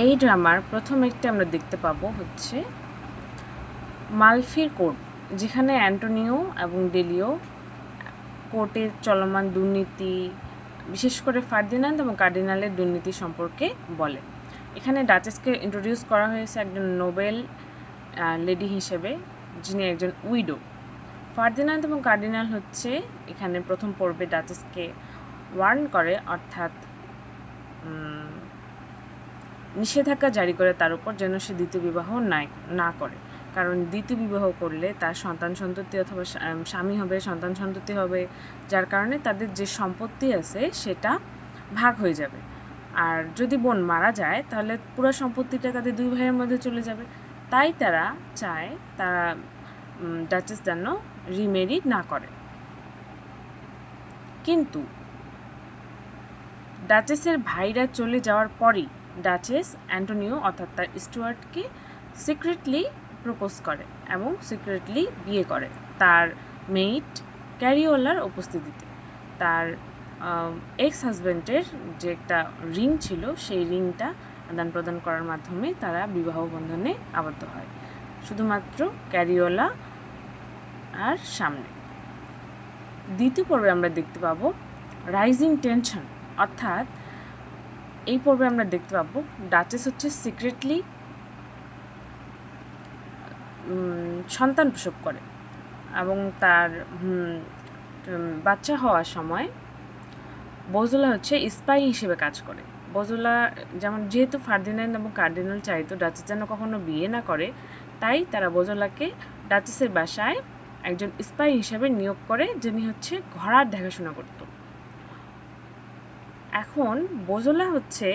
এই ড্রামার প্রথম একটি আমরা দেখতে পাবো হচ্ছে মালফির কোর্ট, যেখানে অ্যান্টোনিও এবং ডেলিও কোর্টের চলমান দুর্নীতি, বিশেষ করে ফার্দিনান্দ এবং কার্ডিনালের দুর্নীতি সম্পর্কে বলে। এখানে ডাচেসকে ইন্ট্রোডিউস করা হয়েছে একজন নোবেল লেডি হিসেবে, যিনি একজন উইডো। ফার্দিনান্দ এবং কার্ডিনাল হচ্ছে এখানে প্রথম পর্বে ডাচেসকে ওয়ার্ন করে, অর্থাৎ নিষেধাজ্ঞা জারি করে তার উপর যেন সে দ্বিতীয় বিবাহ নাই, না করে। কারণ দ্বিতীয় বিবাহ করলে তার সন্তান সন্ততি অথবা স্বামী হবে, সন্তান সন্ততি হবে, যার কারণে তাদের যে সম্পত্তি আছে সেটা ভাগ হয়ে যাবে। আর যদি বোন মারা যায়, তাহলে পুরো সম্পত্তিটা তাদের দুই ভাইয়ের মধ্যে চলে যাবে। তাই তারা চায় তারা ডাচেস যেন রিমেরি না করে। কিন্তু ডাচেসের ভাইরা চলে যাওয়ার পরই ডাচেস অ্যান্টোনিও অর্থাৎ তার স্টুয়ার্টকে সিক্রেটলি প্রপোজ করে এবং সিক্রেটলি বিয়ে করে তার মেইট ক্যারিওলার উপস্থিতিতে। তার এক্স হাজব্যান্ডের যে একটা রিং ছিল, সেই রিংটা আদান প্রদান করার মাধ্যমে তারা বিবাহ বন্ধনে আবদ্ধ হয়। শুধুমাত্র ক্যারিওলা আর সামনে। দ্বিতীয় পর্বে আমরা দেখতে পাবো রাইজিং টেনশন অর্থাৎ এই পর্বে আমরা দেখতে পাবো ডাচেস হচ্ছে সিক্রেটলি সন্তান প্রসব করে এবং তার বাচ্চা হওয়ার সময় বজলা হচ্ছে স্পাই হিসেবে কাজ করে। বজলা যেমন যেহেতু ফার্দিনান্দ এবং কার্ডিনাল চাইতো ডাচেস যেন কখনো বিয়ে না করে, তাই তারা বজলাকে ডাচেসের বাসায় একজন স্পাই হিসাবে নিয়োগ করে, যিনি হচ্ছে ঘোড়ার দেখাশোনা করত। এখন বোজোলা হচ্ছে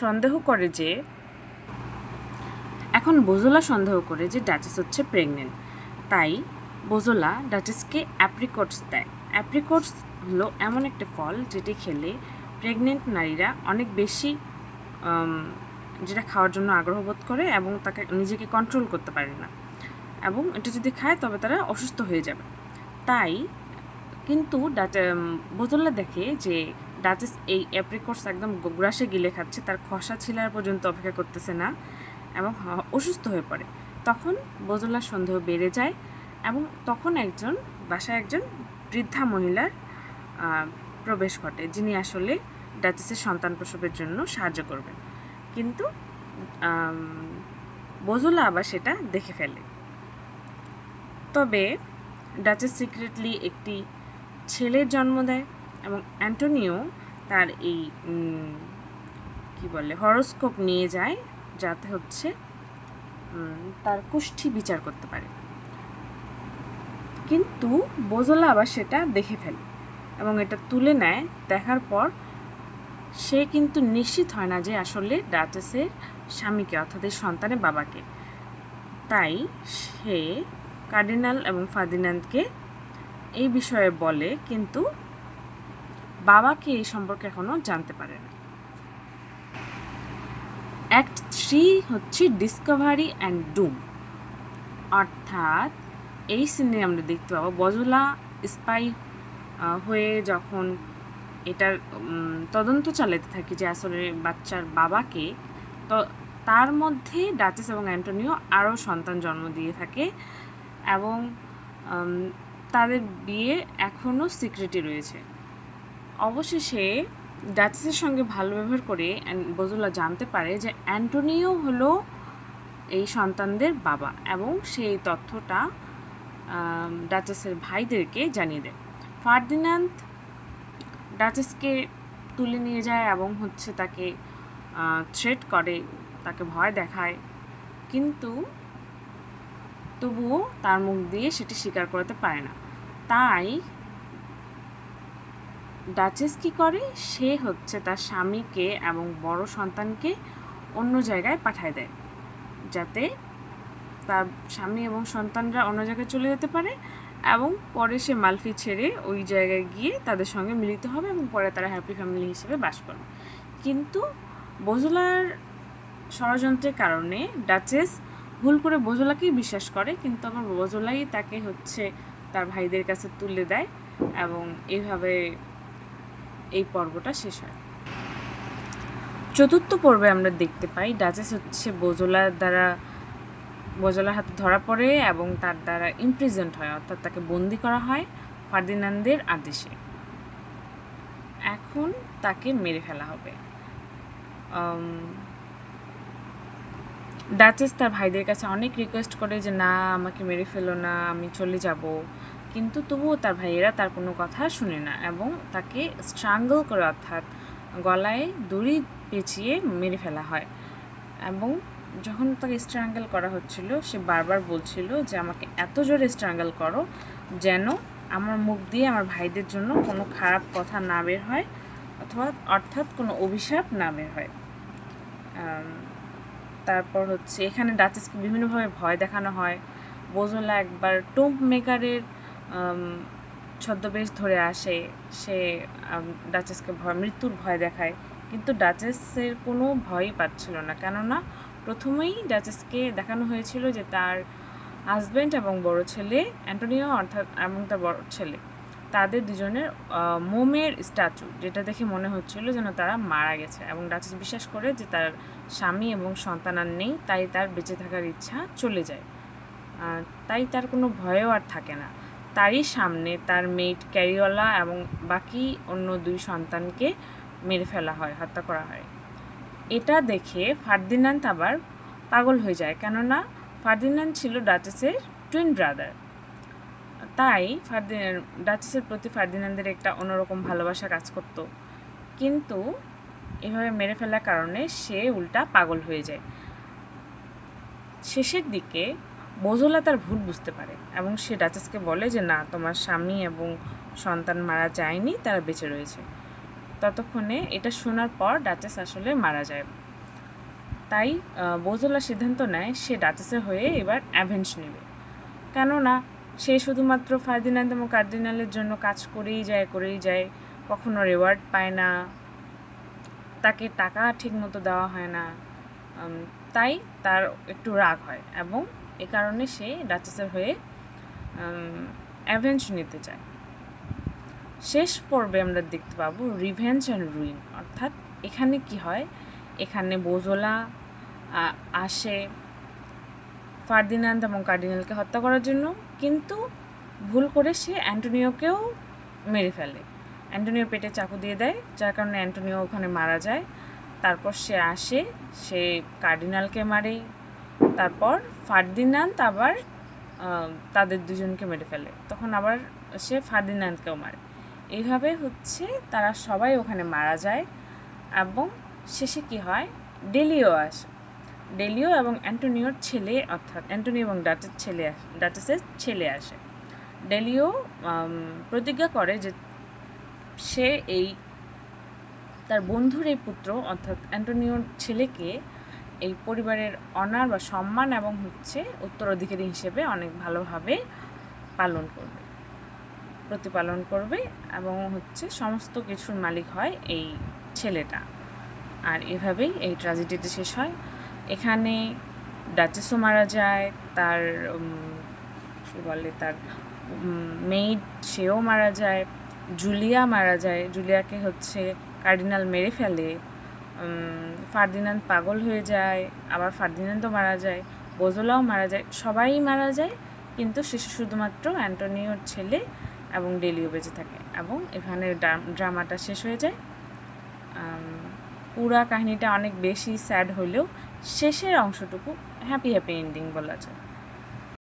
সন্দেহ করে যে, এখন বোজোলা সন্দেহ করে যে ডাচেস হচ্ছে প্রেগনেন্ট তাই বোজোলা ডাচেসকে অ্যাপ্রিকটস দেয়। অ্যাপ্রিকটস হলো এমন একটা ফল যেটি খেলে প্রেগনেন্ট নারীরা অনেক বেশি যেটা খাওয়ার জন্য আগ্রহ বোধ করে এবং তাকে নিজেকে কন্ট্রোল করতে পারে না। এবং এটা যদি খায় তবে তারা অসুস্থ হয়ে যাবে। তাই কিন্তু ডাচ বোতল্লা দেখে যে ডাচেস এই অ্যাপ্রিকোর্স একদম গ্রাসে গিলে খাচ্ছে, তার খসা ছিলার পর্যন্ত অপেক্ষা করতেছে না এবং অসুস্থ হয়ে পড়ে। তখন বোজলার সন্দেহ বেড়ে যায় এবং তখন একজন, বাসায় একজন বৃদ্ধা মহিলার প্রবেশ ঘটে, যিনি আসলে ডাচেসের সন্তান প্রসবের জন্য সাহায্য করবেন। কিন্তু বোজলা আবার সেটা দেখে ফেলে। তবে, ডাচেস সিক্রেটলি একটি ছেলের জন্ম দেয় এবং অ্যান্টোনিও তার এই কি বলে, হরোস্কোপ নিয়ে যায় যাতে হচ্ছে তার কুষ্ঠি বিচার করতে পারে। কিন্তু বোজলা আবার সেটা দেখে ফেলে এবং এটা তুলে নেয়। দেখার পর সে কিন্তু নিশ্চিত হয় না যে আসলে ডাচেসের স্বামীকে অর্থাৎ এই সন্তানের বাবাকে। তাই সে কার্ডিনাল এবং ফার্দিনান্দকে এই বিষয়ে বলে, কিন্তু বাবাকে এই সম্পর্কে এখনও জানতে পারে না। অ্যাক্ট থ্রি হচ্ছে ডিসকভারি অ্যান্ড ডুম অর্থাৎ এই সিনে আমরা দেখতে পাবো বজলা স্পাই হয়ে যখন এটার তদন্ত চালাতে থাকি যে আসলে বাচ্চার বাবাকে, তো তার মধ্যে ডাচেস এবং অ্যান্টোনিও আরও সন্তান জন্ম দিয়ে থাকে এবং তাদের বিয়ে এখনও সিক্রেটই রয়েছে। অবশেষে ডাচেসের সঙ্গে ভালো ব্যবহার করে বজুলা জানতে পারে যে অ্যান্টোনিও হলো এই সন্তানদের বাবা এবং সেই তথ্যটা ডাচেসের ভাইদেরকে জানিয়ে দেয়। ফার্দিনান্দ ডাচেসকে তুলে নিয়ে যায় এবং হচ্ছে তাকে থ্রেট করে, তাকে ভয় দেখায়। কিন্তু তবুও তার মুখ দিয়ে সেটি স্বীকার করতে পারে না। তাই ডাচেস কি করে? সে হচ্ছে তার স্বামীকে এবং বড় সন্তানকে অন্য জায়গায় পাঠায় দেয়, যাতে তার স্বামী এবং সন্তানরা অন্য জায়গায় চলে যেতে পারে এবং পরে সে মালফি ছেড়ে ওই জায়গায় গিয়ে তাদের সঙ্গে মিলিত হবে এবং পরে তারা হ্যাপি ফ্যামিলি হিসেবে বাস করবে কিন্তু বজলার ষড়যন্ত্রের কারণে ডাচেস ভুল করে বজলাকেই বিশ্বাস করে, কিন্তু আবার বজলাই তাকে হচ্ছে তার ভাইদের কাছে তুলে দেয় এবং এইভাবে এই পর্বটা শেষ হয়। চতুর্থ পর্বে আমরা দেখতে পাই, ডাচেস হচ্ছে বোজলার দ্বারা বোজোলার হাতে ধরা পড়ে এবং তার দ্বারা ইমপ্রিজেন্ট হয়, অর্থাৎ তাকে বন্দি করা হয় ফার্দিনান্দের আদেশে। এখন তাকে মেরে ফেলা হবে। ডাচেস তার ভাইদের কাছে অনেক রিকোয়েস্ট করে যে, না, আমাকে মেরে ফেলো না, আমি চলে যাব। কিন্তু তবুও তার ভাইয়েরা তার কোনো কথা শুনে না এবং তাকে স্ট্রাঙ্গল করে অর্থাৎ গলায় দড়ি পেঁচিয়ে মেরে ফেলা হয়। এবং যখন তাকে স্ট্রাঙ্গল করা হচ্ছিল, সে বারবার বলছিল যে, আমাকে এত জোরে স্ট্রাঙ্গল করো যেন আমার মুখ দিয়ে আমার ভাইদের জন্য কোনো খারাপ কথা না বের হয় অথবা অর্থাৎ কোনো অভিশাপ না বের হয়। তারপর হচ্ছে এখানে ডাচেসকে বিভিন্নভাবে ভয় দেখানো হয়। বোজোলা একবার টুম্প মেকারের ছদ্মবেশ ধরে আসে, সে ডাচেসকে ভয়, মৃত্যুর ভয় দেখায়। কিন্তু ডাচেসের কোনো ভয়ই পাচ্ছিল না। কেননা প্রথমেই ডাচেসকে দেখানো হয়েছিল যে তার হাজব্যান্ড এবং বড় ছেলে অ্যান্টোনিও, অর্থাৎ এবং তার বড় ছেলে, তাদের দুজনের মোমের স্ট্যাচু, যেটা দেখে মনে হচ্ছিল যেন তারা মারা গেছে। এবং ডাচেস বিশ্বাস করে যে তার স্বামী এবং সন্তান আর নেই, তাই তার বেঁচে থাকার ইচ্ছা চলে যায়। তাই তার কোনো ভয়ও আর থাকে না। তারই সামনে তার মেয়েট ক্যারিওলা এবং বাকি অন্য দুই সন্তানকে মেরে ফেলা হয়, হত্যা করা হয়। এটা দেখে ফার্দিনান্দ আবার পাগল হয়ে যায়, কেননা ফার্দিনান্দ ছিল ডাচেসের টুইন ব্রাদার তাই ফার্দিন ডাচেসের প্রতি ফার্দিনান্দের একটা অন্যরকম ভালোবাসা কাজ করত। কিন্তু এভাবে মেরে ফেলার কারণে সে উল্টা পাগল হয়ে যায়। শেষের দিকে বোঝোলা তার ভুল বুঝতে পারে এবং সে ডাচেসকে বলে যে, না, তোমার স্বামী এবং সন্তান মারা যায়নি, তারা বেঁচে রয়েছে। ততক্ষণে এটা শোনার পর ডাচেস আসলে মারা যায়। তাই বোজোলা সিদ্ধান্ত নেয় সে ডাচেসের হয়ে এবার অ্যাভেঞ্জ নেবে। কেননা, সে শুধুমাত্র ফার্দিনান্দ এবং কার্দিনালের জন্য কাজ করেই যায় করেই যায়, কখনো রেওয়ার্ড পায় না, তাকে টাকা ঠিকমতো দেওয়া হয় না তাই তার একটু রাগ হয় এবং এ কারণে সে ডাচেসের হয়ে অ্যাভেঞ্জ নিতে চায়। শেষ পর্বে আমরা দেখতে পাবো রিভেঞ্জ অ্যান্ড রুইন অর্থাৎ এখানে কি হয়? এখানে বোজোলা আসে ফার্দিনান্দ এবং কার্ডিনালকে হত্যা করার জন্য, কিন্তু ভুল করে সে অ্যান্টোনিওকেও মেরে ফেলে। অ্যান্টোনিও পেটে চাকু দিয়ে দেয়, যার কারণে অ্যান্টোনিও ওখানে মারা যায়। তারপর সে আসে, সে কার্ডিনালকে মারে তারপর ফার্দিনান্দ আবার তাদের দুজনকে মেরে ফেলে। তখন আবার সে ফার্দিনান্দকেও মারে। এইভাবে হচ্ছে তারা সবাই ওখানে মারা যায় এবং শেষে কি হয়? ডেলিও আসে। ডেলিও এবং অ্যান্টোনিওর ছেলে অর্থাৎ অ্যান্টোনিও এবং ডাচের ছেলে আসে, ডাচেসের ছেলে আসে। ডেলিও প্রতিজ্ঞা করে যে সে এই তার বন্ধুর এই পুত্র অর্থাৎ অ্যান্টোনিওর ছেলেকে এই পরিবারের অনার বা সম্মান এবং হচ্ছে উত্তরাধিকারী হিসেবে অনেক ভালোভাবে পালন করবে, প্রতিপালন করবে এবং হচ্ছে সমস্ত কিছুর মালিক হয় এই ছেলেটা। আর এভাবেই এই ট্র্যাজেডিটি শেষ হয়। এখানে ডাচেসও মারা যায়, তার কী বলে, তার মেইড সেও মারা যায়, জুলিয়া মারা যায়। জুলিয়াকে হচ্ছে কার্ডিনাল মেরে ফেলে। ফার্দিনান্দ পাগল হয়ে যায়, আবার ফার্দিনান্দও মারা যায়, বোজোলাও মারা যায়, সবাই মারা যায়, কিন্তু শেষে শুধুমাত্র অ্যান্টোনিওর ছেলে এবং ডেলিও বেঁচে থাকে এবং এখানে ড্রাম- ড্রামাটা শেষ হয়ে যায়। পুরা কাহিনীটা অনেক বেশি স্যাড হলেও শেষের অংশটুকু হ্যাপি হ্যাপি এন্ডিং বলা যায়।